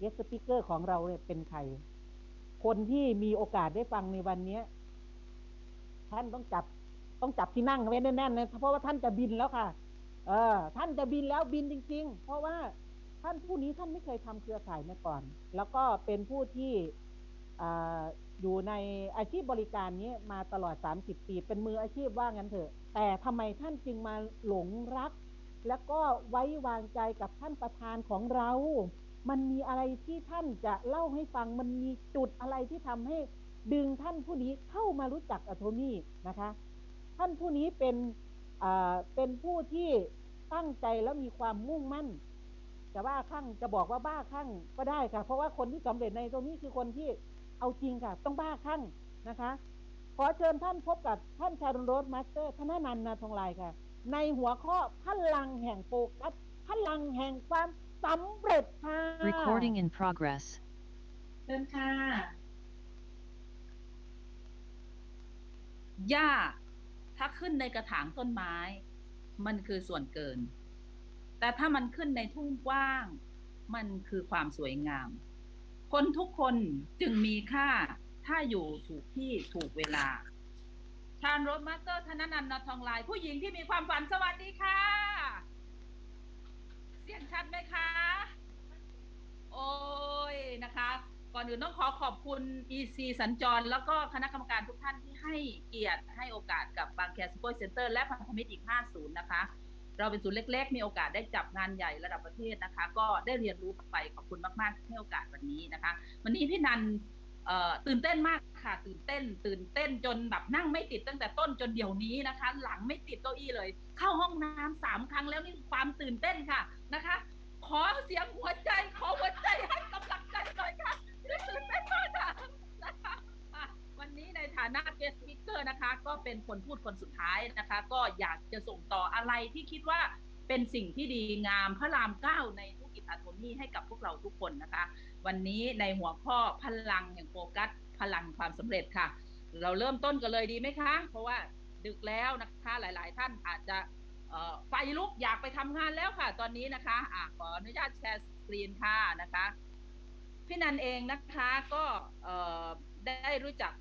เอสปิเกอร์ของเราเนี่ยเป็นใคร คนที่มีโอกาสได้ฟังในวันเนี้ย ท่านต้องจับต้องจับที่นั่งไว้แน่นๆนะเพราะว่าท่านจะบินแล้วค่ะ เออ ท่านจะบินแล้วบินจริง ๆ เพราะว่าท่านผู้นี้ท่านไม่เคยทำเครือข่ายมาก่อน แล้วก็เป็นผู้ที่ออยู่ในอาชีพบริการนี้มาตลอด 30 ปี เป็นมืออาชีพว่างั้นเถอะ แต่ทำไมท่านจึงมาหลงรัก แล้วก็ไว้วางใจกับท่านประธานของเรา มันมีอะไรที่ท่านจะเล่าให้ฟัง มันมีจุดอะไรที่ทำให้ดึงท่านผู้นี้เข้ามารู้จักอะโทมี่นะคะ ท่านผู้นี้เป็นเป็นผู้ที่ตั้งใจแล้วมีความมุ่งมั่นจะว่าข้างจะบอกว่าบ้าข้างก็ได้ค่ะ เพราะว่าคนที่สำเร็จในตรงนี้คือคนที่เอาจริงค่ะ ต้องบ้าข้างนะคะ ขอเชิญท่านพบกับท่านชารนโรสมาสเตอร์ธนนันนาทองลายค่ะ ในหัวข้อพลังแห่งโฟกัสพลังแห่งความ สำเร็จค่ะ Recording in progress. เชิญค่ะ หญ้า ถ้าขึ้นในกระถางต้นไม้ มันคือส่วนเกิน แต่ถ้ามันขึ้นในทุ่งกว้าง มันคือความสวยงาม คนทุกคนจึงมีค่า ถ้าอยู่ถูกที่ถูกเวลา ชาญรถมาสเตอร์ธนนันท์นาทองลาย ผู้หญิงที่มีความฝันสวัสดีค่ะเสียงชัดไหมคะ โอ้ยนะคะ ก่อนอื่นต้องขอขอบคุณ EC สัญจร แล้วก็คณะกรรมการทุกท่านที่ให้เกียรติให้โอกาสกับบางแคสปอร์เซ็นเตอร์และพันธมิตรอีก 50 นะคะ เราเป็นศูนย์เล็ก ๆ มีโอกาสได้จับงานใหญ่ระดับประเทศนะคะ ก็ได้เรียนรู้ไปขอบคุณมากๆที่ให้โอกาสวันนี้นะคะ วันนี้พี่นัน ตื่นเต้นมากค่ะ ตื่นเต้น ตื่นเต้นจนแบบนั่งไม่ติดตั้งแต่ต้นจนเดี๋ยวนี้นะคะ หลังไม่ติดเก้าอี้เลย เข้าห้องน้ำสามครั้งแล้วนี่ความตื่นเต้นค่ะนะคะ ขอเสียงหัวใจขอหัวใจให้กำลังใจหน่อยค่ะตื่นเต้นมากค่ะวันนี้ในฐานะ guest speaker นะคะ ก็เป็นคนพูดคนสุดท้ายนะคะ ก็อยากจะส่งต่ออะไรที่คิดว่าเป็นสิ่งที่ดีงามพระรามเก้าในธุรกิจอะโทมี่ให้กับพวกเราทุกคนนะคะ วันนี้ในหัวข้อพลังแห่งโฟกัสพลังความสำเร็จค่ะ เราเริ่มต้นกันเลยดีไหมคะ เพราะว่าดึกแล้วนะคะหลาย ๆ ท่านอาจจะไฟลุกอยากไปทำงานแล้วค่ะ ตอนนี้นะคะอะขออนุญาตแชร์สกรีนค่ะนะคะพี่นันเองนะคะก็ได้รู้จัก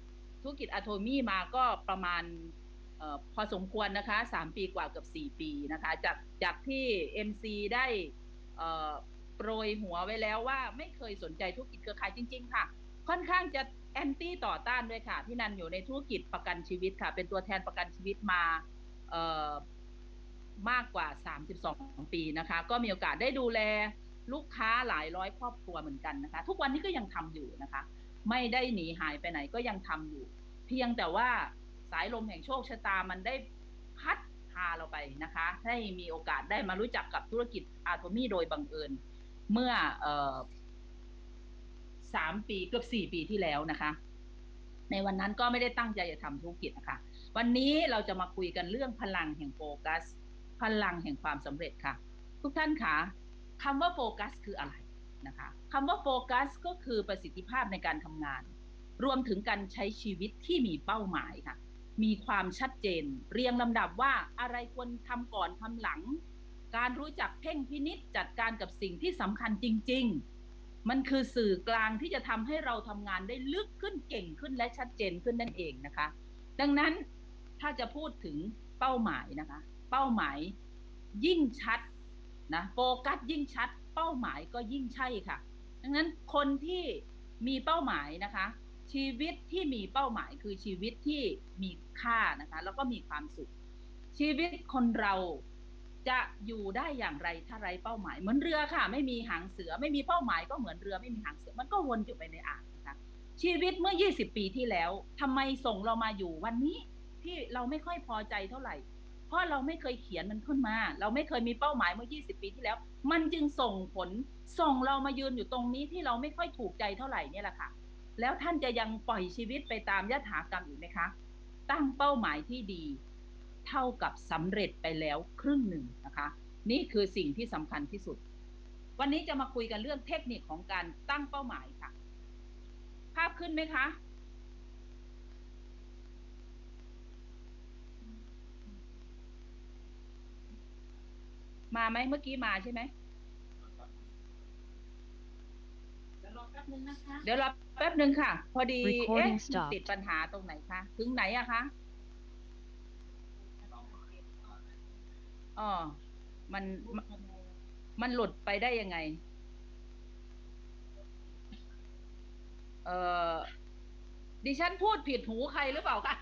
ธุรกิจอะโทมี่มาก็ประมาณออพอสมควรนะคะสามปีกว่าเกือบสี่ปีนะคะ จากจากที่ MC ได้ โปรยหัวไว้แล้วว่าไม่เคยสนใจธุรกิจเครือข่ายจริง ๆ ค่ะ ค่อนข้างจะแอนตี้ต่อต้านด้วยค่ะ พี่นันอยู่ในธุรกิจประกันชีวิตค่ะ เป็นตัวแทนประกันชีวิตมา เอ่อมากกว่า 32 ปีนะคะ ก็มีโอกาสได้ดูแลลูกค้าหลายร้อยครอบครัวเหมือนกันนะคะ ทุกวันนี้ก็ยังทำอยู่นะคะ ไม่ได้หนีหายไปไหนก็ยังทำอยู่ เพียงแต่ว่าสายลมแห่งโชคชะตามันได้พัดพาเราไปนะคะ ให้มีโอกาสได้มารู้จักกับธุรกิจอาโทมี่โดยบังเอิญ เมื่อสามปีเกือบสี่ปีที่แล้วนะคะ ในวันนั้นก็ไม่ได้ตั้งใจจะทำธุรกิจนะคะ วันนี้เราจะมาคุยกันเรื่องพลังแห่งโฟกัส พลังแห่งความสำเร็จค่ะ ทุกท่านคะคำว่าโฟกัสคืออะไรนะคะคำว่าโฟกัสก็คือประสิทธิภาพในการทำงาน รวมถึงการใช้ชีวิตที่มีเป้าหมายค่ะ มีความชัดเจน เรียงลำดับว่าอะไรควรทำก่อนทำหลัง การรู้จักเพ่งพินิษจัดการกับสิ่งที่สำคัญจริง ๆ มันคือสื่อกลางที่จะทำให้เราทำงานได้ลึกขึ้นเก่งขึ้นและชัดเจนขึ้นนั่นเองนะคะ ดังนั้นถ้าจะพูดถึงเป้าหมายนะคะ เป้าหมายยิ่งชัดนะโฟกัสยิ่งชัด เป้าหมายก็ยิ่งใช่ค่ะ ดังนั้นคนที่มีเป้าหมายนะคะ ชีวิตที่มีเป้าหมายคือชีวิตที่มีค่านะคะ แล้วก็มีความสุข ชีวิตคนเรา จะอยู่ได้อย่างไรถ้าไรเป้าหมาย เหมือนเรือค่ะ ไม่มีหางเสือไม่มีเป้าหมายก็เหมือนเรือไม่มีหางเสือมันก็วนอยู่ไปในอ่างนะคะชีวิตเมื่อ 20 ปีที่แล้วทำไมส่งเรามาอยู่วันนี้ที่เราไม่ค่อยพอใจเท่าไหร่ เพราะเราไม่เคยเขียนมันขึ้นมา เราไม่เคยมีเป้าหมายเมื่อ 20 ปีที่แล้ว มันจึงส่งผลส่งเรามายืนอยู่ตรงนี้ที่เราไม่ค่อยถูกใจเท่าไหร่เนี่ยแหละค่ะ แล้วท่านจะยังปล่อยชีวิตไปตามยถากรรมอีกไหมคะ ตั้งเป้าหมายที่ดี เท่ากับสำเร็จไปแล้วครึ่งหนึ่งนะคะ นี่คือสิ่งที่สำคัญที่สุด วันนี้จะมาคุยกันเรื่องเทคนิคของการตั้งเป้าหมายค่ะ ภาพขึ้นไหมคะมาไหมเมื่อกี้มาใช่ไหมเดี๋ยวรอแป๊บหนึ่งค่ะ พอดี Recording เอ๊ะ stopped ติดปัญหาตรงไหนคะ ถึงไหนอะคะ อ๋อมันมันหลุดไปได้ยังไง เอ่อดิฉันพูดผิดหูใครหรือเปล่าคะ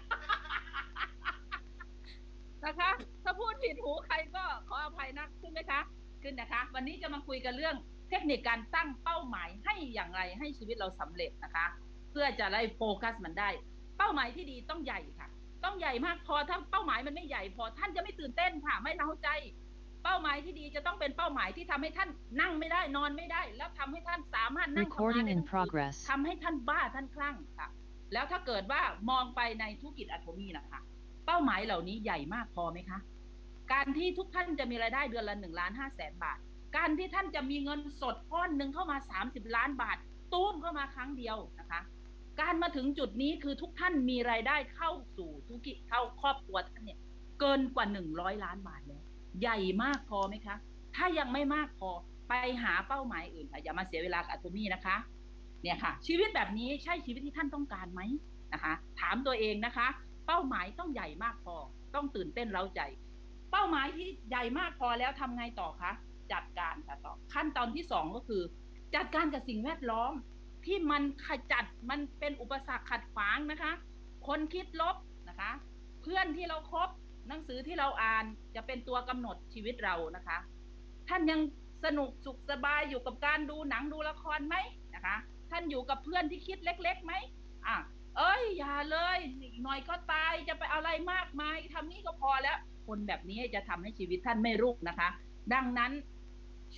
นะคะ ถ้าพูดผิดหูใครก็ขออภัยนะขึ้นไหมคะขึ้นนะคะ วันนี้จะมาคุยกันเรื่องเทคนิคการตั้งเป้าหมายให้อย่างไรให้ชีวิตเราสำเร็จนะคะ เพื่อจะได้โฟกัสมันได้ เป้าหมายที่ดีต้องใหญ่ค่ะ ต้องใหญ่มากพอถ้าเป้าหมายมันไม่ใหญ่พอท่านจะไม่ตื่นเต้นค่ะ ไม่เล้าใจ เป้าหมายที่ดีจะต้องเป็นเป้าหมายที่ทำให้ท่านนั่งไม่ได้นอนไม่ได้ แล้วทำให้ท่านสามารถนั่งทำงาน Recording ได้ in ทั้งคืน progress. ทำให้ท่านบ้าท่านคลั่งค่ะ แล้วถ้าเกิดว่ามองไปในธุรกิจอะโทมีนะคะ เป้าหมายเหล่านี้ใหญ่มากพอไหมคะ การที่ทุกท่านจะมีรายได้เดือนละหนึ่งล้านห้าแสนบาท การที่ท่านจะมีเงินสดก้อนหนึ่งเข้ามาสามสิบล้านบาทตุ้มเข้ามาครั้งเดียวนะคะ การมาถึงจุดนี้คือทุกท่านมีรายได้เข้าสู่ธุรกิจเข้าครอบครัวท่านเนี่ยเกินกว่าหนึ่งร้อยล้านบาทแล้วใหญ่มากพอไหมคะ ถ้ายังไม่มากพอไปหาเป้าหมายอื่นค่ะอย่ามาเสียเวลากับอะโทมีนะคะ เนี่ยค่ะ ชีวิตแบบนี้ใช่ชีวิตที่ท่านต้องการไหมนะคะ ถามตัวเองนะคะ เป้าหมายต้องใหญ่มากพอ ต้องตื่นเต้นเร้าใจ เป้าหมายที่ใหญ่มากพอแล้วทำไงต่อคะจัดการค่ะต่อขั้นตอนที่สองก็คือ จัดการกับสิ่งแวดล้อม ที่มันขจัดมันเป็นอุปสรรคขัดขวางนะคะ คนคิดลบนะคะ เพื่อนที่เราครบหนังสือที่เราอ่านจะเป็นตัวกำหนดชีวิตเรานะคะ ท่านยังสนุกสุขสบายอยู่กับการดูหนังดูละครไหมนะคะ ท่านอยู่กับเพื่อนที่คิดเล็กๆไหมอะเอ้ยอย่าเลยอีกหน่อยก็ตายจะไปอะไรมากมายทำนี้ก็พอแล้ว คนแบบนี้จะทำให้ชีวิตท่านไม่รุ่งนะคะ ดังนั้น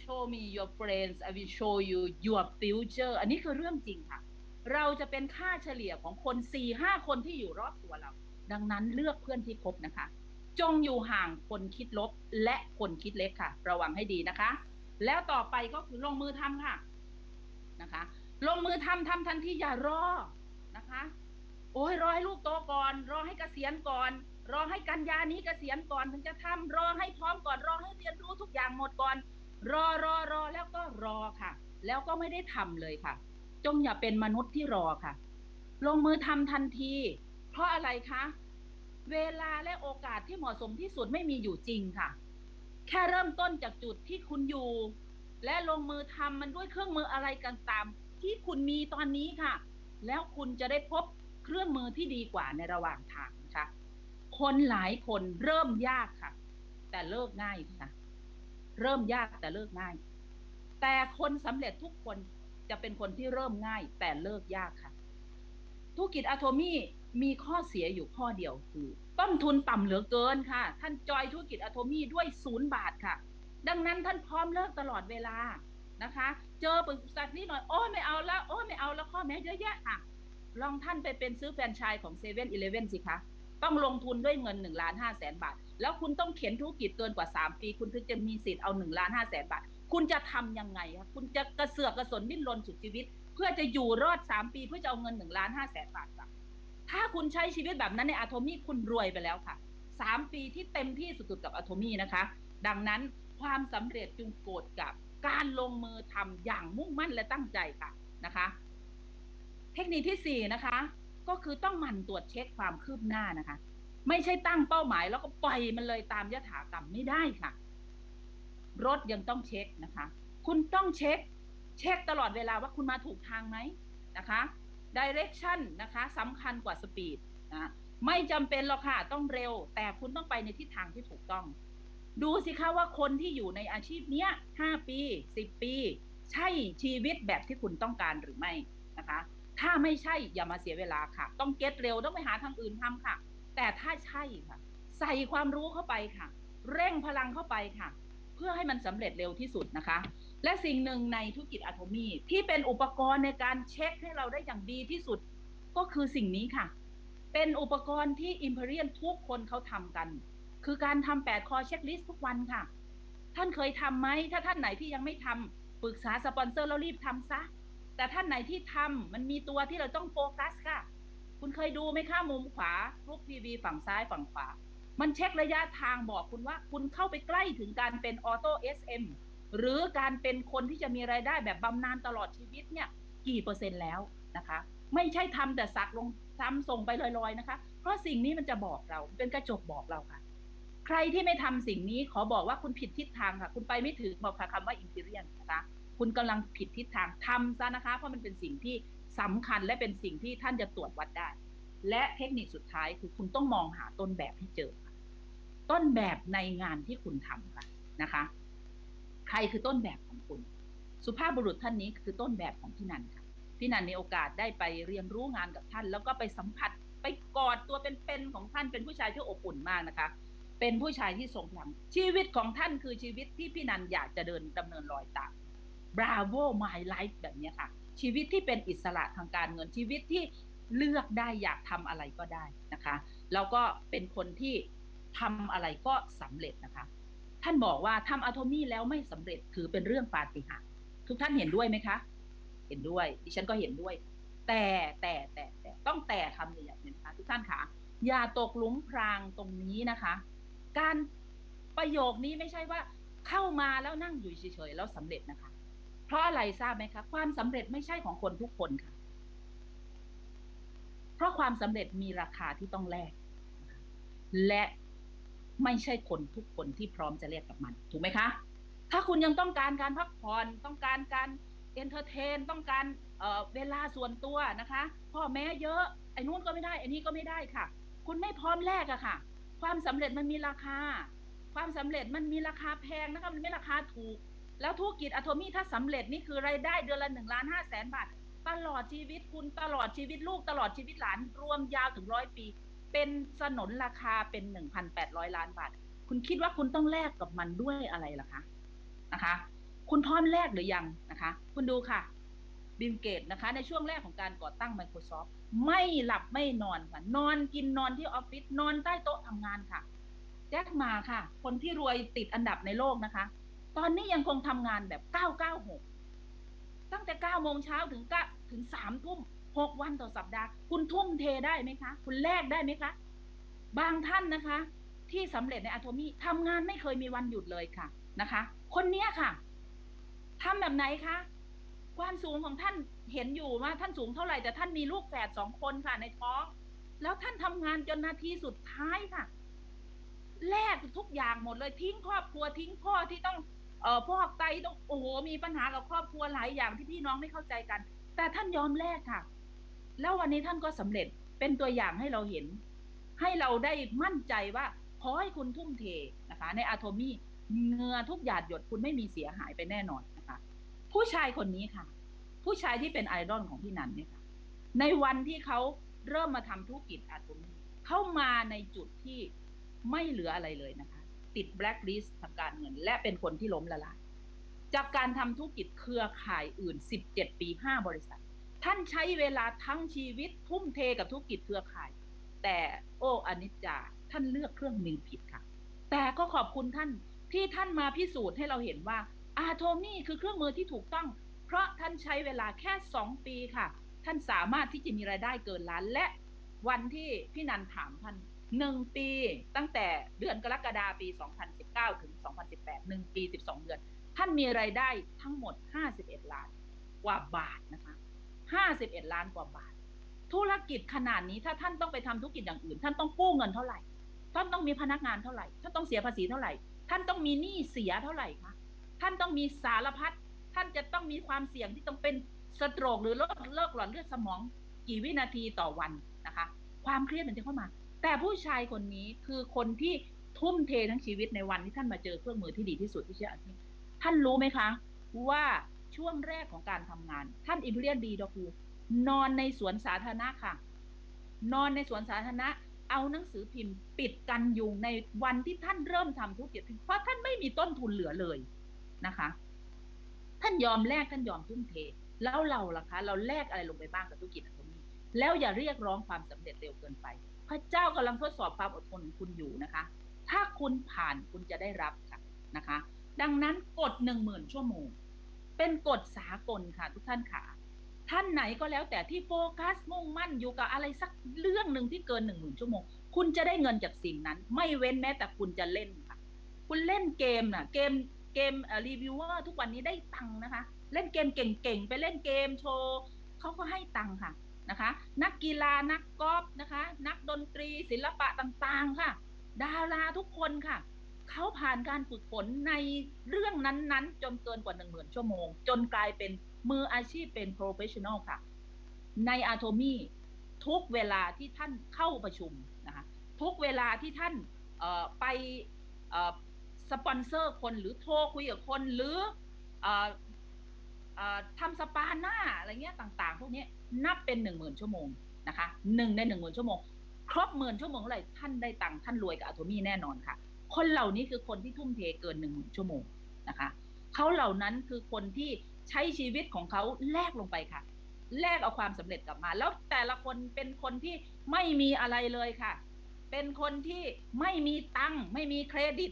show me your friends I will show you your future อันนี้คือเรื่องจริงค่ะ เราจะเป็นค่าเฉลี่ยของคนสี่ห้าคนที่อยู่รอบตัวเรา ดังนั้นเลือกเพื่อนที่คบนะคะ จงอยู่ห่างคนคิดลบและคนคิดเล็กค่ะ ระวังให้ดีนะคะ แล้วต่อไปก็คือลงมือทำค่ะนะคะ ลงมือทำทำทันทีอย่ารอนะคะ โอ้ยรอให้ลูกโตก่อน รอให้เกษียณก่อนรอให้กันยานี้เกษียณก่อนถึงจะทำรอให้พร้อมก่อนรอให้เรียนรู้ทุกอย่างหมดก่อน รอรอรอแล้วก็รอค่ะ แล้วก็ไม่ได้ทำเลยค่ะ จงอย่าเป็นมนุษย์ที่รอค่ะ ลงมือทำทันที เพราะอะไรคะเวลาและโอกาสที่เหมาะสมที่สุดไม่มีอยู่จริงค่ะ แค่เริ่มต้นจากจุดที่คุณอยู่ และลงมือทำมันด้วยเครื่องมืออะไรกันตาม ที่คุณมีตอนนี้ค่ะ แล้วคุณจะได้พบเครื่องมือที่ดีกว่าในระหว่างทางนะคะคนหลายคนเริ่มยากค่ะ แต่เลิกง่ายค่ะ เริ่มยากแต่เลิกง่าย แต่คนสำเร็จทุกคนจะเป็นคนที่เริ่มง่ายแต่เลิกยากค่ะ ธุรกิจอะโทมี่มีข้อเสียอยู่ข้อเดียวคือ ต้นทุนต่ำเหลือเกินค่ะ ท่านจอยธุรกิจอะโทมี่ด้วยศูนย์บาทค่ะ ดังนั้นท่านพร้อมเลิกตลอดเวลานะคะ เจอปรึกษานิดหน่อยโอ้ไม่เอาแล้วโอ้ไม่เอาแล้วข้อแม้เยอะแยะค่ะ ลองท่านไปเป็นซื้อแฟรนไชส์ของเซเว่นอีเลฟเว่นสิคะ ต้องลงทุนด้วยเงิน1นึ่งล้านห้าแสนบาท แล้วคุณต้องเข็นธุรกิจเกินกว่า 3 ปี คุณถึงจะมีสิทธิ์เอา1นึ่งล้านห้าแสนบาท คุณจะทำยังไงคะคุณจะกระเสือกกระสนดิ้นรนสุดชีวิต เพื่อจะอยู่รอด 3 ปีเพื่อจะเอาเงิน1นึ่งล้านห้าแสนบาทค่ะถ้าคุณใช้ชีวิตแบบนั้นในอะโทมี่คุณรวยไปแล้วค่ะ 3 ปีที่เต็มที่สุดๆกับอะโทมี่นะคะ ดังนั้นความสำเร็จจึงโกรธกับการลงมือทำอย่างมุ่งมั่นและตั้งใจค่ะนะคะ เทคนิคที่สี่นะคะ ก็คือต้องหมั่นตรวจเช็คความคืบหน้านะคะ ไม่ใช่ตั้งเป้าหมาย แล้วก็ปล่อยมันเลยตามยถากรรมไม่ได้ค่ะ รถยังต้องเช็คนะคะ คุณต้องเช็ค เช็คตลอดเวลาว่าคุณมาถูกทางไหมนะคะ direction นะคะสำคัญกว่า speed นะไม่จำเป็นหรอกค่ะ ต้องเร็ว แต่คุณต้องไปในทิศทางที่ถูกต้อง ดูสิคะว่าคนที่อยู่ในอาชีพเนี้ย5ปี10ปี ใช่ชีวิตแบบที่คุณต้องการหรือไม่นะคะ ถ้าไม่ใช่อย่ามาเสียเวลาค่ะ ต้องเก็ตเร็วต้องไปหาทางอื่นทำค่ะ แต่ถ้าใช่ค่ะ ใส่ความรู้เข้าไปค่ะ เร่งพลังเข้าไปค่ะ เพื่อให้มันสำเร็จเร็วที่สุดนะคะ และสิ่งหนึ่งในธุรกิจอะโทมีที่เป็นอุปกรณ์ในการเช็คให้เราได้อย่างดีที่สุด ก็คือสิ่งนี้ค่ะ เป็นอุปกรณ์ที่ Imperial ทุกคนเขาทำกัน คือการทำ8คอเช็คลิสต์ทุกวันค่ะ ท่านเคยทำไหมถ้าท่านไหนที่ยังไม่ทำปรึกษาสปอนเซอร์แล้วรีบทำซะ แต่ท่านไหนที่ทำมันมีตัวที่เราต้องโฟกัสค่ะ คุณเคยดูไหมคะมุมขวารูปทีวีฝั่งซ้ายฝั่งขวา มันเช็คระยะทางบอกคุณว่า คุณเข้าไปใกล้ถึงการเป็นออโต้ SM หรือการเป็นคนที่จะมีรายได้แบบบำนาญตลอดชีวิตเนี่ย กี่เปอร์เซ็นต์แล้วนะคะ ไม่ใช่ทำแต่สักลงทำส่งไปลอยๆนะคะ เพราะสิ่งนี้มันจะบอกเราเป็นกระจกบอกเราค่ะ ใครที่ไม่ทำสิ่งนี้ขอบอกว่าคุณผิดทิศทางค่ะ คุณไปไม่ถึงบอกค่ะคำว่าอินเ r เรียนนะคะ คุณกำลังผิดทิศทางทำซะนะคะ เพราะมันเป็นสิ่งที่สำคัญและเป็นสิ่งที่ท่านจะตรวจวัดได้ และเทคนิคสุดท้ายคือคุณต้องมองหาต้นแบบให้เจอ ต้นแบบในงานที่คุณทำค่ะนะคะ ใครคือต้นแบบของคุณ สุภาพบุรุษท่านนี้คือต้นแบบของพี่นันค่ะพี่นันมีโอกาสได้ไปเรียนรู้งานกับท่าน แล้วก็ไปสัมผัสไปกอดตัวเป็นๆของท่านเป็นผู้ชายที่อบอุ่นมากนะคะ เป็นผู้ชายที่ทรงพลังชีวิตของท่านคือชีวิตที่พี่นันอยากจะเดินดำเนินรอยตาม Bravo My Life แบบนี้ค่ะ ชีวิตที่เป็นอิสระทางการเงินชีวิตที่เลือกได้อยากทำอะไรก็ได้นะคะ แล้วก็เป็นคนที่ทำอะไรก็สำเร็จนะคะ ท่านบอกว่าทำอะโทมี่แล้วไม่สำเร็จถือเป็นเรื่องปาฏิหาริย์ทุกท่านเห็นด้วยไหมคะ เห็นด้วย ดิฉันก็เห็นด้วย แต่แต่แต่แต่ต้องแต่คำใหญ่ๆเลยนะคะ ทุกท่านคะอย่าตกหลุมพรางตรงนี้นะคะ การประโยคนี้ไม่ใช่ว่าเข้ามาแล้วนั่งอยู่เฉยๆแล้วสำเร็จนะคะ เพราะอะไรทราบไหมคะความสำเร็จไม่ใช่ของคนทุกคนค่ะ เพราะความสำเร็จมีราคาที่ต้องแลกและไม่ใช่คนทุกคนที่พร้อมจะแลกกับมัน ถูกไหมคะ ถ้าคุณยังต้องการการพักผ่อนต้องการการเอนเตอร์เทนต้องการเเวลาส่วนตัวนะคะพ่อแม่เยอะไอ้นู้นก็ไม่ได้ไอ้นี้ก็ไม่ได้ค่ะ คุณไม่พร้อมแลกอะค่ะ ความสำเร็จมันมีราคา ความสำเร็จมันมีราคาแพงนะคะมันไม่ราคาถูก แล้วธุรกิจอะโทมี่ถ้าสำเร็จนี่คือรายได้เดือนละหนึ่งล้านห้าแสนบาท ตลอดชีวิตคุณตลอดชีวิตลูกตลอดชีวิตหลาน รวมยาวถึงร้อยปี เป็นสนนราคาเป็นหนึ่งพันแปดร้อยล้านบาท คุณคิดว่าคุณต้องแลกกับมันด้วยอะไรล่ะคะนะคะ คุณพร้อมแลกหรือยังนะคะ คุณดูค่ะบิลเกตนะคะ ในช่วงแรกของการก่อตั้ง Microsoft ไม่หลับไม่นอนค่ะนอนกินนอนที่ออฟฟิศนอนใต้โต๊ะทำงานค่ะแจ็คมาค่ะ คนที่รวยติดอันดับในโลกนะคะ ตอนนี้ยังคงทำงานแบบ 996 ตั้งแต่ 9 โมงเช้าถึงกถึง 3 ทุ่ม 6 วันต่อสัปดาห์ คุณทุ่มเทได้ไหมคะ คุณแลกได้ไหมคะ บางท่านนะคะ ที่สำเร็จในอะโทมี่ทำงานไม่เคยมีวันหยุดเลยค่ะนะคะ คนเนี้ยค่ะทำแบบไหนคะความสูงของท่านเห็นอยู่ว่าท่านสูงเท่าไหร่แต่ท่านมีลูกแฝดสองคนค่ะในท้อง แล้วท่านทำงานจนนาทีสุดท้ายค่ะแลกทุกอย่างหมดเลยทิ้งครอบครัวทิ้งพ่อที่ต้อง เอ่อพ่อไตต้องโอ้โหมีปัญหากับครอบครัวหลายอย่างที่พี่น้องไม่เข้าใจกัน แต่ท่านยอมแลกค่ะ แล้ววันนี้ท่านก็สำเร็จเป็นตัวอย่างให้เราเห็น ให้เราได้มั่นใจว่าขอให้คุณทุ่มเทนะคะ ในอะโทมี่เงื่อทุกหยาดหยดคุณไม่มีเสียหายไปแน่นอนนะคะ ผู้ชายคนนี้ค่ะ ผู้ชายที่เป็นไอดอลของพี่นันเนี่ยค่ะ ในวันที่เขาเริ่มมาทำธุรกิจอะโทมี่เข้ามาในจุดที่ไม่เหลืออะไรเลยนะคะ ติดแบล็คลิสต์ทางการเงิน และเป็นคนที่ล้มละลาย จากการทำธุรกิจเครือข่ายอื่น 17 ปี 5 บริษัท ท่านใช้เวลาทั้งชีวิตทุ่มเทกับธุรกิจเครือข่าย แต่โอ้อนิจจาท่านเลือกเครื่องมือผิดค่ะ แต่ก็ขอบคุณท่านที่ท่านมาพิสูจน์ให้เราเห็นว่าอาโทมี่คือเครื่องมือที่ถูกต้อง เพราะท่านใช้เวลาแค่ 2 ปีค่ะ ท่านสามารถที่จะมีรายได้เกินล้านและวันที่พี่นันถามท่าน หนึ่งปีตั้งแต่เดือนกรกฎาปี 2019 ถึง 2018หนึ่งปี 12 เดือน ท่านมีรายได้ทั้งหมด 51 ล้านกว่าบาทนะคะ 51 ล้านกว่าบาท ธุรกิจขนาดนี้ถ้าท่านต้องไปทำธุรกิจอย่างอื่น ท่านต้องกู้เงินเท่าไหร่ ท่านต้องมีพนักงานเท่าไหร่ ท่านต้องเสียภาษีเท่าไหร่ ท่านต้องมีหนี้เสียเท่าไหร่คะ ท่านต้องมีสารพัด ท่านจะต้องมีความเสี่ยงที่ต้องเป็นสโตรกหรือโรคเลิกหลอดเลือดสมองกี่วินาทีต่อวันนะคะ ความเครียดมันจะเข้ามา แต่ผู้ชายคนนี้คือคนที่ทุ่มเททั้งชีวิตในวันที่ท่านมาเจอเครื่องมือที่ดีที่สุดที่เชื่ออาชีพท่านรู้ไหมคะ ว่าช่วงแรกของการทำงาน ท่านอิมเรียนดีดอคูนอนในสวนสาธารณะค่ะ นอนในสวนสาธารณะ เอาหนังสือพิมพ์ ปิดกันยุงในวันที่ท่านเริ่มทำธุรกิจเพราะท่านไม่มีต้นทุนเหลือเลยนะคะ ท่านยอมแลกท่านยอมทุ่มเท แล้วเราล่ะคะ เราแลกอะไรลงไปบ้างกับธุรกิจอันนี้แล้วอย่าเรียกร้องความสำเร็จเร็วเกินไป พระเจ้ากำลังทดสอบความอดทนของคุณอยู่นะคะ ถ้าคุณผ่านคุณจะได้รับค่ะนะคะ ดังนั้นกฎหนึ่งหมื่นชั่วโมง เป็นกฎสากลค่ะ ทุกท่านค่ะ ท่านไหนก็แล้วแต่ที่โฟกัสมุ่งมั่นอยู่กับอะไรสักเรื่องหนึ่งที่เกินหนึ่งหมื่นชั่วโมง คุณจะได้เงินจากสิ่งนั้น ไม่เว้นแม้แต่คุณจะเล่นค่ะ คุณเล่นเกมน่ะ เกมเกมรีวิวเวอร์ทุกวันนี้ได้ตังค์นะคะ เล่นเกมเก่งๆ ไปเล่นเกมโชว์เขาก็ให้ตังค่ะ นะคะ นักกีฬานักกอล์ฟนะคะ นักดนตรีศิลปะต่างๆค่ะ ดาราทุกคนค่ะเขาผ่านการฝึกฝนในเรื่องนั้นๆ จนเกินกว่าหนึ่งหมื่นชั่วโมง จนกลายเป็นมืออาชีพเป็น professional ค่ะ ในอะโทมีทุกเวลาที่ท่านเข้าประชุมนะคะทุกเวลาที่ท่านไปสปอนเซอร์คนหรือโทรคุยกับคนหรือออทำสปาหน้าอะไรเงี้ยต่าง ๆ พวกนี้ นับเป็นหนึ่งหมื่นชั่วโมงนะคะหนึ่งในหนึ่งหมื่นชั่วโมง ครบหมื่นชั่วโมงเท่าไหร่ท่านได้ตังค์ท่านรวยกับอะโทมีแน่นอนค่ะ คนเหล่านี้คือคนที่ทุ่มเทเกินหนึ่งหมื่นชั่วโมงนะคะเขาเหล่านั้นคือคนที่ใช้ชีวิตของเขาแลกลงไปค่ะแลกเอาความสำเร็จกลับมา แล้วแต่ละคนเป็นคนที่ไม่มีอะไรเลยค่ะ เป็นคนที่ไม่มีตังค์ไม่มีเครดิต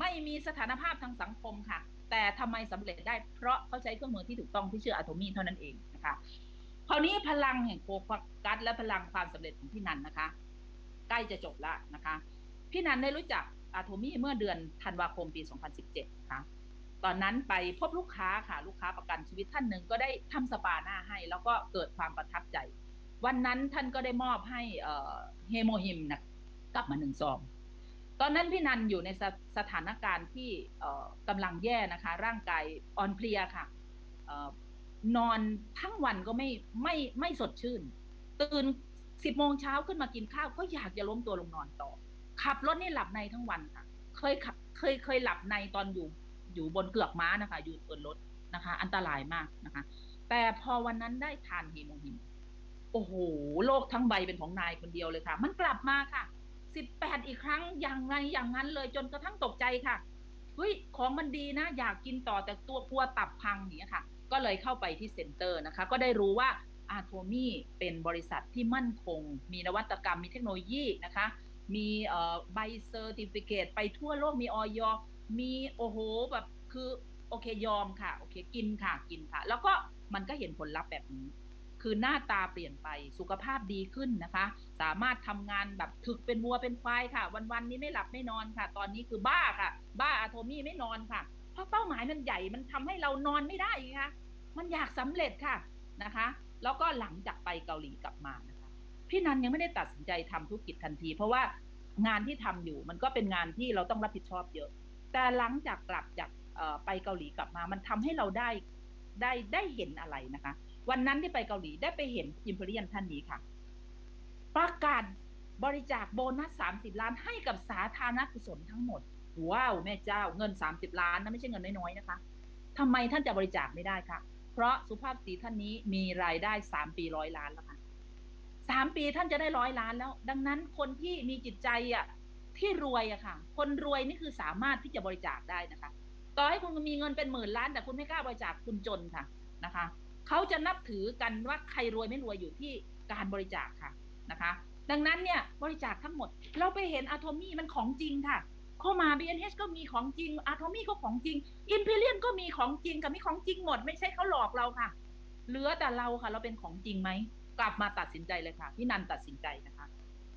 ไม่มีสถานภาพทางสังคมค่ะ แต่ทำไมสำเร็จได้เพราะเขาใช้เครื่องมือที่ถูกต้องที่ชื่ออะโทมีเท่านั้นเองนะคะ คราวนี้พลังแห่งโฟกัสและพลังความสำเร็จของพี่นันนะคะ ใกล้จะจบแล้วนะคะ พี่นันได้รู้จักอะโทมี่เมื่อเดือนธันวาคมปี 2017นะคะตอนนั้นไปพบลูกค้าค่ะ ลูกค้าประกันชีวิตท่านหนึ่งก็ได้ทำสปาหน้าให้ แล้วก็เกิดความประทับใจ วันนั้นท่านก็ได้มอบให้เฮโมฮิมนะกลับมาหนึ่งซองตอนนั้นพี่นันอยู่ในสสถานการณ์ที่กำลังแย่นะคะ ร่างกายอ่อนเพลียค่ะ นอนทั้งวันก็ไม่ไม่ไม่สดชื่น ตื่นสิบโมงเช้าขึ้นมากินข้าวก็อยากจะล้มตัวลงนอนต่อ ขับรถนี่หลับในทั้งวันค่ะ เคยขับเคยเคยหลับในตอนอยู่อยู่บนเกือกม้านะคะ อยู่บนรถนะคะ อันตรายมากนะคะ แต่พอวันนั้นได้ทานเฮโมฮิมโอ้โหโลกทั้งใบเป็นของนายคนเดียวเลยค่ะ มันกลับมาค่ะสิบแปดอีกครั้งอย่างไรอย่างนั้นเลยจนกระทั่งตกใจค่ะเฮ้ยของมันดีนะ อยากกินต่อแต่ตัวกลัวตับพังอย่างเงี้ค่ะ ก็เลยเข้าไปที่เซ็นเตอร์นะคะ ก็ได้รู้ว่าอาโทมี่เป็นบริษัทที่มั่นคง มีนวัตกรรมมีเทคโนโลยีนะคะ มีใบเซอร์ติฟิเคตไปทั่วโลกมีออยมีโอ้โหแบบคือโอเคยอมค่ะโอเคกินค่ะกินค่ะ แล้วก็มันก็เห็นผลลัพธ์แบบนี้ คือหน้าตาเปลี่ยนไปสุขภาพดีขึ้นนะคะ สามารถทำงานแบบถึกเป็นวัวเป็นควายค่ะ วันๆนี้ไม่หลับไม่นอนค่ะ ตอนนี้คือบ้าค่ะ บ้าอะโทมี่ไม่นอนค่ะ เพราะเป้าหมายมันใหญ่มันทำให้เรานอนไม่ได้ไงคะ มันอยากสำเร็จค่ะนะคะ แล้วก็หลังจากไปเกาหลีกลับมานะคะ พี่นันยังไม่ได้ตัดสินใจทำธุรกิจทันที เพราะว่างานที่ทำอยู่มันก็เป็นงานที่เราต้องรับผิดชอบเยอะ แต่หลังจากกลับจากไปเกาหลีกลับมา มันทำให้เราได้ได้ได้เห็นอะไรนะคะ วันนั้นที่ไปเกาหลีได้ไปเห็นอิมเรียนท่านนี้ค่ะ ประกาศบริจาคโบนัส30ล้านให้กับสาธารณกุศลทั้งหมดว้าวแม่เจ้าเงิน30ล้านนะไม่ใช่เงินน้อยๆนะคะทำไมท่านจะบริจาคไม่ได้คะ เพราะสุภาพสตรีท่านนี้มีรายได้3ปีร้อยล้านแล้วค่ะสามปีท่านจะได้ร้อยล้านแล้ว ดังนั้นคนที่มีจิตใจอะที่รวยอะค่ะ คนรวยนี่คือสามารถที่จะบริจาคได้นะคะ ต่อให้คุณมีเงินเป็นหมื่นล้าน แต่คุณไม่กล้าบริจาคคุณจนค่ะนะคะเขาจะนับถือกันว่าใครรวยไม่รวยอยู่ที่การบริจาคค่ะนะคะ ดังนั้นเนี่ยบริจาคทั้งหมด เราไปเห็นอะโทมี่มันของจริงค่ะ เข้ามา BNH ก็มีของจริงอะโทมี่ก็ของจริงอินเพ r เ a ียนก็มีของจริงกับมีของจริงหมด ไม่ใช่เขาหลอกเราค่ะ เหลือแต่เราค่ะ เราเป็นของจริงไหม กลับมาตัดสินใจเลยค่ะ พี่นันตัดสินใจนะคะ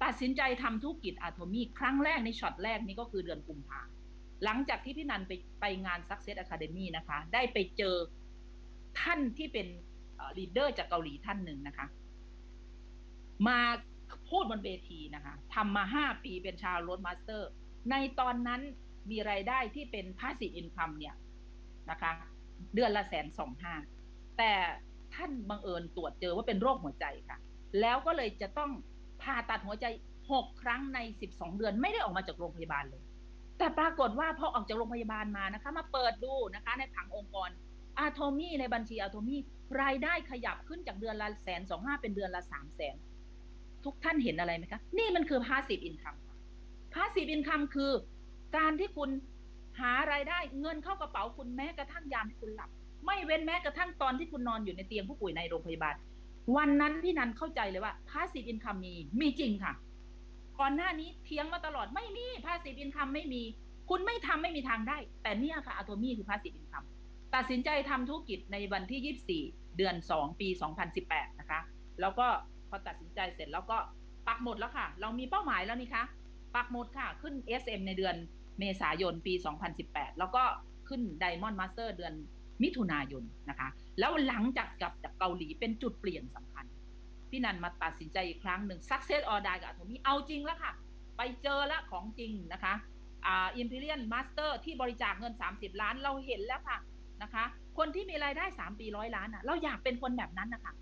ตัดสินใจทำธุรกิจอะโทมี่ครั้งแรกในช็อตแรกนี้ก็คือเดือนกุมภาหลังจากที่พี่นันไปไปงาน Success Academy นะคะ ได้ไปเจอท่านที่เป็นลีดเดอร์จากเกาหลีท่านหนึ่งนะคะ มาพูดบนเวทีนะคะทำมาห้าปีเป็นชาวโรดมาสเตอร์ ในตอนนั้นมีรายได้ที่เป็น passive income เนี่ยนะคะ เดือนละแสนสองห้าแต่ท่านบังเอิญตรวจเจอว่าเป็นโรคหัวใจค่ะ แล้วก็เลยจะต้องผ่าตัดหัวใจหกครั้งในสิบสองเดือนไม่ได้ออกมาจากโรงพยาบาลเลย แต่ปรากฏว่าพอออกจากโรงพยาบาลมานะคะ มาเปิดดูนะคะในผังองค์กรอาโทมี่ในบัญชีอาโทมี่รายได้ขยับขึ้นจากเดือนละแสนสองห้าเป็นเดือนละสามแสนทุกท่านเห็นอะไรไหมคะ นี่มันคือ passive income ค่ะ passive income คือ การที่คุณหารายได้เงินเข้ากระเป๋าคุณแม้กระทั่งยามที่คุณหลับ ไม่เว้นแม้กระทั่งตอนที่คุณนอนอยู่ในเตียงผู้ป่วยในโรงพยาบาล วันนั้นพี่นันเข้าใจเลยว่า passive income มีมีจริงค่ะ ก่อนหน้านี้เทียงมาตลอดไม่มี passive income ไม่มี คุณไม่ทำไม่มีทางได้ แต่เนี่ยค่ะอาโทมี่คือ passive income ตัดสินใจทำธุรกิจในวันที่ 24 เดือน 2 ปี 2018 นะคะ แล้วก็พอตัดสินใจเสร็จแล้วก็ปักหมดแล้วค่ะ เรามีเป้าหมายแล้วนี่คะ ปักหมดค่ะ ขึ้น SM ในเดือนเมษายนปี 2018 แล้วก็ขึ้น Diamond Master เดือนมิถุนายนนะคะ แล้วหลังจากกลับจากเกาหลีเป็นจุดเปลี่ยนสำคัญ พี่นันมาตัดสินใจอีกครั้งหนึ่ง success or die กับ Atomy เอาจริงแล้วค่ะ ไปเจอแล้วของจริงนะคะอ่า Imperial Master ที่บริจาคเงิน 30 ล้านเราเห็นแล้วค่ะนะคะ คนที่มีรายได้ 3 ปีร้อยล้านอะเราอยากเป็นคนแบบนั้นนะคะ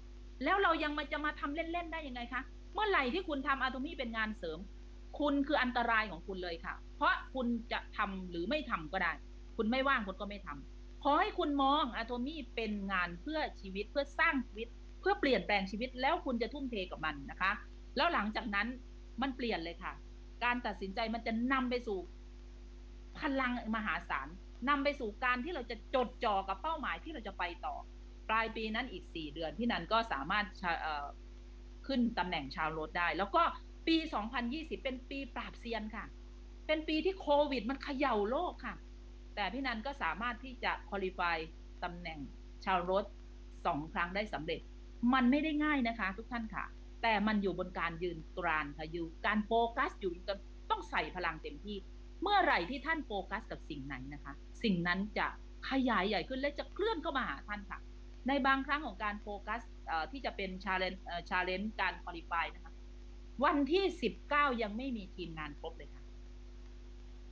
แล้วเรายังมาจะมาทำเล่น ๆ ได้ยังไงคะ เมื่อไหร่ที่คุณทำอะโตมี่เป็นงานเสริม คุณคืออันตรายของคุณเลยค่ะ เพราะคุณจะทำหรือไม่ทำก็ได้ คุณไม่ว่างคุณก็ไม่ทำขอให้คุณมองอะโตมี่เป็นงานเพื่อชีวิตเพื่อสร้างชีวิต เพื่อเปลี่ยนแปลงชีวิตแล้วคุณจะทุ่มเทกับมันนะคะ แล้วหลังจากนั้นมันเปลี่ยนเลยค่ะ การตัดสินใจมันจะนำไปสู่ พลังมหาศาลนำไปสู่การที่เราจะจดจ่อกับเป้าหมายที่เราจะไปต่อ ปลายปีนั้นอีก4เดือนพี่นันก็สามารถขึ้นตำแหน่งชาวรถได้ แล้วก็ ปี 2020 เป็นปีปราบเซียนค่ะ เป็นปีที่โควิดมันเขย่าโลกค่ะ แต่พี่นันก็สามารถที่จะคุริฟายตำแหน่งชาวรถสองครั้งได้สำเร็จ มันไม่ได้ง่ายนะคะ ทุกท่านค่ะ แต่มันอยู่บนการยืนกรานค่ะอยู่การโฟกัสอยู่ต้องใส่พลังเต็มที่ เมื่อไหร่ที่ท่านโฟกัสกับสิ่งไหนนะคะ สิ่งนั้นจะขยายใหญ่ขึ้นและจะเคลื่อนเข้ามาหาท่านค่ะ ในบางครั้งของการโฟกัสที่จะเป็นชาเลนชาเลนจ์การคุริฟายนะคะ วันที่19ยังไม่มีทีมงานครบเลยค่ะ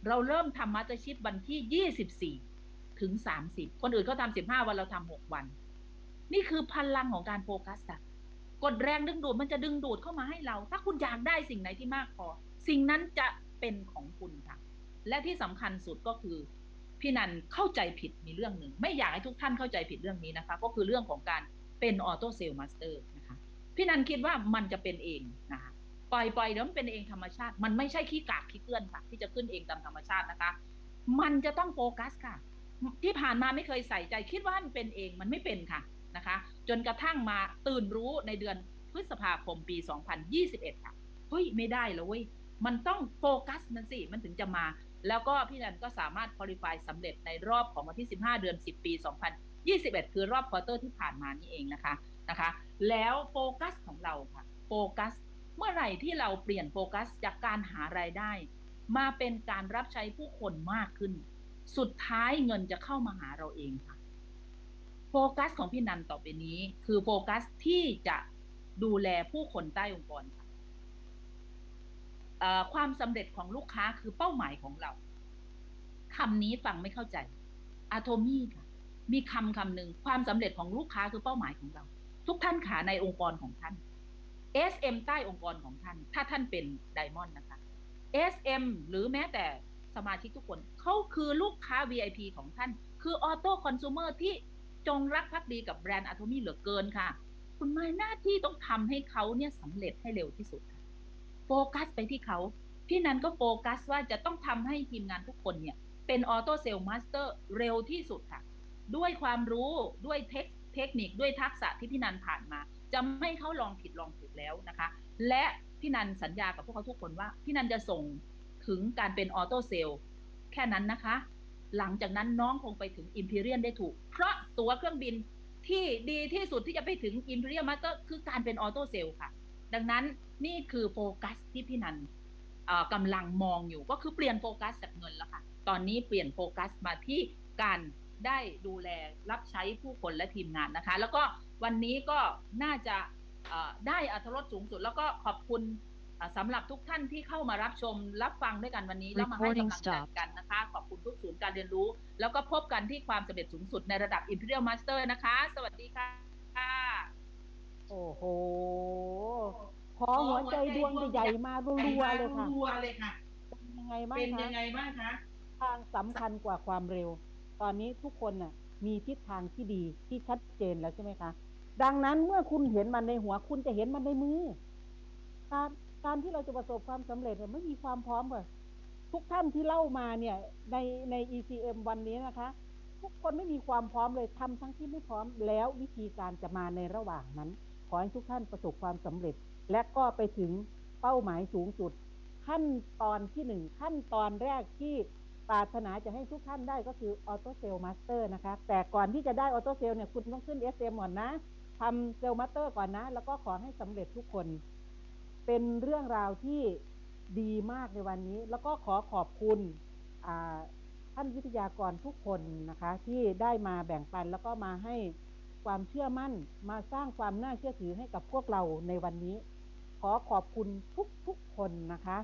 เราเริ่มทำมาสเตอร์ชิพวันที่24ถึง30คนอื่นเขาทำ15วันเราทำ6วัน นี่คือพลังของการโฟกัสค่ะกดแรงดึงดูดมันจะดึงดูดเข้ามาให้เรา ถ้าคุณอยากได้สิ่งไหนที่มากพอ สิ่งนั้นจะเป็นของคุณค่ะ และที่สำคัญสุดก็คือ พี่นันเข้าใจผิดมีเรื่องหนึ่ง ไม่อยากให้ทุกท่านเข้าใจผิดเรื่องนี้นะคะ ก็คือเรื่องของการเป็นออโต้เซลล์มาสเตอร์นะคะ พี่นันคิดว่ามันจะเป็นเองนะคะ ล่อยปล่อยเดี๋ยวมันเป็นเองธรรมชาติ มันไม่ใช่ขี้กากขี้เกลื่อนค่ะ ที่จะขึ้นเองตามธรรมชาตินะคะ มันจะต้องโฟกัสค่ะ ที่ผ่านมาไม่เคยใส่ใจคิดว่ามันเป็นเองมันไม่เป็นค่ะนะคะ จนกระทั่งมาตื่นรู้ในเดือนพฤษภาคมปี 2021 ค่ะเฮ้ยไม่ได้แล้วเว้ยมันต้องโฟกัสมันสิมันถึงจะมา แล้วก็พี่นันก็สามารถคุริฟายสำเร็จในรอบของวันที่ 15 เดือน 10 ปี 2021 คือรอบควอเตอร์ที่ผ่านมานี่เองนะคะนะคะ แล้วโฟกัสของเราค่ะโฟกัส เมื่อไหร่ที่เราเปลี่ยนโฟกัสจากการหารายได้ มาเป็นการรับใช้ผู้คนมากขึ้น สุดท้ายเงินจะเข้ามาหาเราเองค่ะ โฟกัสของพี่นันต่อไปนี้ คือโฟกัสที่จะดูแลผู้คนใต้องค์กรค่ะความสำเร็จของลูกค้าคือเป้าหมายของเราคำนี้ฟังไม่เข้าใจอะโทมี่ค่ะ มีคำคำหนึ่งความสำเร็จของลูกค้าคือเป้าหมายของเรา ทุกท่านขาในองค์กรของท่าน SM ใต้องค์กรของท่าน ถ้าท่านเป็นไดมอนด์นะคะ SM หรือแม้แต่สมาชิกทุกคนเขาคือลูกค้า VIP ของท่าน คือออโต้คอน sumer ที่จงรักภักดีกับแบรนด์อะโทมี่เหลือเกินค่ะ คุณมาหน้าที่ต้องทำให้เขาเนี่ยสำเร็จให้เร็วที่สุด โฟกัสไปที่เขา พี่นันก็โฟกัสว่าจะต้องทำให้ทีมงานทุกคนเนี่ยเป็นออโต้เซลล์มาสเตอร์เร็วที่สุดค่ะ ด้วยความรู้ด้วยเทคเทคนิคด้วยทักษะที่พี่นันผ่านมา จะไม่ให้เขาลองผิดลองถูกแล้วนะคะ และพี่นันสัญญากับพวกเขาทุกคนว่า พี่นันจะส่งถึงการเป็นออโต้เซลล์แค่นั้นนะคะ หลังจากนั้นน้องคงไปถึง Imperial ได้ถูก เพราะตั๋วเครื่องบินที่ดีที่สุดที่จะไปถึง Imperial Master คือการเป็นออโต้เซลล์ค่ะ ดังนั้นนี่คือโฟกัสที่พี่นันกำลังมองอยู่ก็คือเปลี่ยนโฟกัสจากเงินแล้วค่ะ ตอนนี้เปลี่ยนโฟกัสมาที่การได้ดูแลรับใช้ผู้คนและทีมงานนะคะ แล้วก็ วันนี้ก็น่าจะเอ่อได้อัตรสสูงสุด แล้วก็ขอบคุณเอ่อสำหรับทุกท่านที่เข้ามารับชมรับฟังด้วยกันวันนี้ แล้วมาให้ Recording กำลังใจ stop กันนะคะ ขอบคุณทุกศูนย์การเรียนรู้ แล้วก็พบกันที่ความสำเร็จสูงสุดในระดับ Imperial Master นะคะ สวัสดีค่ะโอ้โหขอหัวใจดวงใหญ่ๆมารัวๆเลยค่ะรัวๆเลยค่ะ เป็นยังไงบ้างเป็นคะยังไงบ้างคะทางสำคัญกว่าความเร็ว ตอนนี้ทุกคนน่ะ มีทิศทางที่ดีที่ชัดเจนแล้วใช่ไหมคะ ดังนั้นเมื่อคุณเห็นมันในหัวคุณจะเห็นมันในมือ การการที่เราจะประสบความสำเร็จเนี่ยไม่มีความพร้อมค่ะทุกท่านที่เล่ามาเนี่ยในใน ECM วันนี้นะคะ ทุกคนไม่มีความพร้อมเลยทำทั้งที่ไม่พร้อมแล้ววิธีการจะมาในระหว่างนั้น ขอให้ทุกท่านประสบความสำเร็จ และก็ไปถึงเป้าหมายสูงสุด ขั้นตอนที่หนึ่งขั้นตอนแรกที่ ปรารถนาจะให้ทุกท่านได้ก็คือออโต้เซลมาสเตอร์นะคะ แต่ก่อนที่จะได้ออโต้เซลเนี่ยคุณต้องขึ้น SM ก่อนนะทำเซลมาสเตอร์ก่อนนะ แล้วก็ขอให้สำเร็จทุกคน เป็นเรื่องราวที่ดีมากในวันนี้ แล้วก็ขอขอบคุณท่านวิทยากรทุกคนนะคะ ที่ได้มาแบ่งปันแล้วก็มาให้ความเชื่อมั่นมาสร้างความน่าเชื่อถือให้กับพวกเราในวันนี้ ขอขอบคุณทุกทุกๆคนนะคะ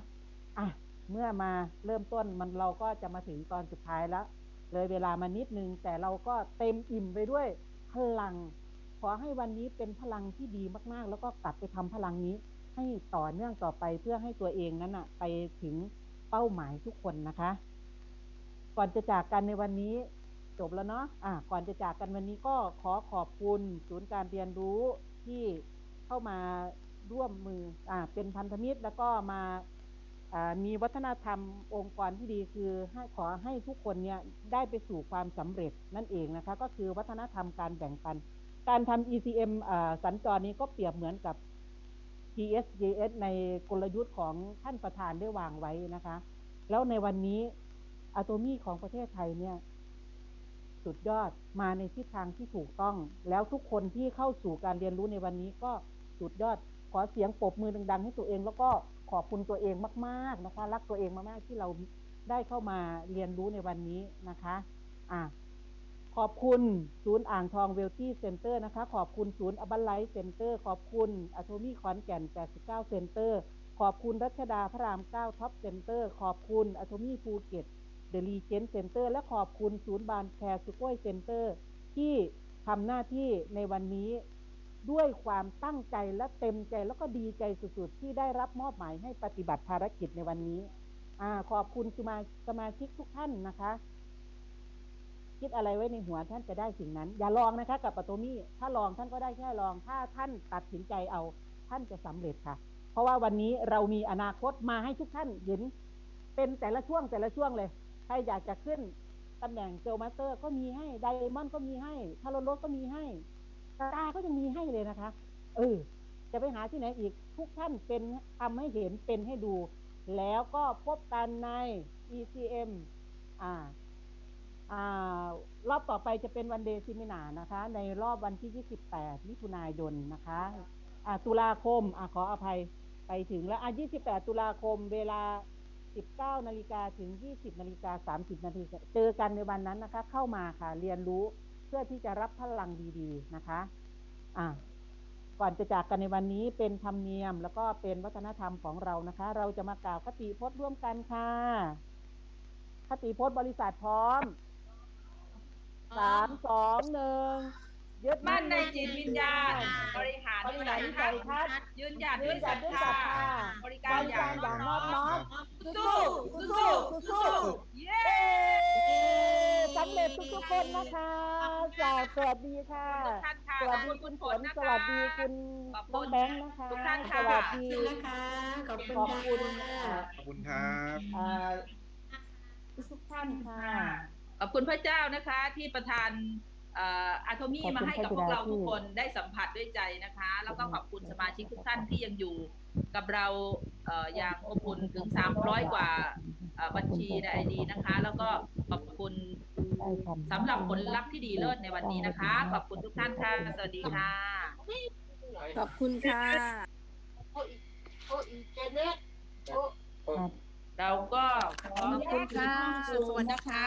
อะ เมื่อมาเริ่มต้นมันเราก็จะมาถึงตอนสุดท้ายแล้ว เลยเวลามานิดนึง แต่เราก็เต็มอิ่มไปด้วยพลัง ขอให้วันนี้เป็นพลังที่ดีมากๆ แล้วก็กลับไปทำพลังนี้ ให้ต่อเนื่องต่อไปเพื่อให้ตัวเองนั้นอะไปถึงเป้าหมายทุกคนนะคะ ก่อนจะจากกันในวันนี้จบแล้วเนาะอะก่อนจะจากกันวันนี้ก็ขอขอบคุณศูนย์การเรียนรู้ที่เข้ามาร่วมมืออ่าเป็นพันธมิตรแล้วก็มา มีวัฒนธรรมองค์กรที่ดีคือให้ขอให้ทุกคนเนี่ยได้ไปสู่ความสำเร็จนั่นเองนะคะก็คือวัฒนธรรมการแบ่งปัน การทำ ECM สัญจรนี้ก็เปรียบเหมือนกับ TSJS ในกลยุทธ์ของท่านประธานได้วางไว้นะคะ แล้วในวันนี้อะโตมี่ของประเทศไทยเนี่ยสุดยอดมาในทิศทางที่ถูกต้อง แล้วทุกคนที่เข้าสู่การเรียนรู้ในวันนี้ก็สุดยอดขอเสียงปรบมือดังๆ ให้ตัวเองแล้วก็ ขอบคุณตัวเองมากๆนะคะ รักตัวเองมากๆที่เราได้เข้ามาเรียนรู้ในวันนี้นะคะอะขอบคุณศูนย์อ่างทองเวลตี้เซ็นเตอร์นะคะ ขอบคุณศูนย์อบัลไลท์เซ็นเตอร์ ขอบคุณอะโทมี่ขอนแก่น 89 เซ็นเตอร์ ขอบคุณรัชดาพระราม 9 ท็อปเซ็นเตอร์ ขอบคุณอะโทมี่ภูเก็ตเดลีเจนเซ็นเตอร์ และขอบคุณศูนย์บานแคร์สุโกยเซ็นเตอร์ ที่ทำหน้าที่ในวันนี้ ด้วยความตั้งใจและเต็มใจแล้วก็ดีใจสุดๆ ที่ได้รับมอบหมายให้ปฏิบัติภารกิจในวันนี้อ่าขอบคุณสมาสมาชิกทุกท่านนะคะ คิดอะไรไว้ในหัวท่านจะได้สิ่งนั้น อย่าลองนะคะ กับปะโตมี่ถ้าลองท่านก็ได้แค่ลองถ้าท่านตัดสินใจเอา ท่านจะสำเร็จค่ะ เพราะว่าวันนี้เรามีอนาคตมาให้ทุกท่านเห็น เป็นแต่ละช่วงแต่ละช่วงเลยใครอยากจะขึ้นตำแหน่งเจลมาสเตอร์ก็มีให้ไดมอนด์ก็มีให้ทารโรสก็มีให้ กาตาก็ยังมีให้เลยนะคะ เออ จะไปหาที่ไหนอีก ทุกท่านเป็นทำให้เห็นเป็นให้ดู แล้วก็พบกันใน ECM อ่าอ่ารอบต่อไปจะเป็นวันเดย์ซิมินานะคะ ในรอบวันที่ 28มิถุนายนนะคะอ่าตุลาคมอ่าขออภัยไปถึงแล้วอ่า28 ตุลาคมเวลา19นาฬิกาถึง 20นาฬิกา30นาทีเจอกันในวันนั้นนะคะ เข้ามาค่ะเรียนรู้เพื่อที่จะรับพลังดีๆนะคะอ่าก่อนจะจากกันในวันนี้เป็นธรรมเนียม แล้วก็เป็นวัฒนธรรมของเรานะคะ เราจะมากล่าวคติพจน์ร่วมกันค่ะคติพจน์บริษัทพร้อมสามสองหนึ่งยึดมั่นในจิตวิญญาณ บริหารบริหารวิสัยทัศน์ยืนหยัดยืด้วยนหยัศรัดทด้วยศธารัทธาบริการบริการอย่างนอบน้อมสู้สู้สู้สู้เย้เย้สำเร็จทุกๆคนนะคะ สาวสวัสดีค่ะ ทุกท่านค่ะสวัสดีขอบคุณฝฝนนะคะสวัสดีคุณขอบคุน้องณแบงค์นะคะทุกท่านสค่ะวัสดีนะคะขอบคุณขอบคุณค่ะขอบคุณครับอ่าทุกท่านค่ะขอบคุณพระเจ้านะคะที่ประทาน อะโทมี่ขอบคุณมาให้กับพระพวกบิดาเราทุกที่คนได้สัมผัสด้วยใจนะคะ แล้วก็ขอบคุณสมาชิกทุกท่านที่ยังอยู่กับเราเอ่ออย่างอบอุ่นถึง 300 กว่าเอ่อบัญชีในไอดีนะคะ แล้วก็ขอบคุณได้ทำสำหรับผลลัพธ์ที่ดีเลิศในวันนี้นะคะ ขอบคุณทุกท่านค่ะ สวัสดีค่ะ ขอบคุณค่ะเราก็ขอขอบคุณค่ะสวัสดีค่ะ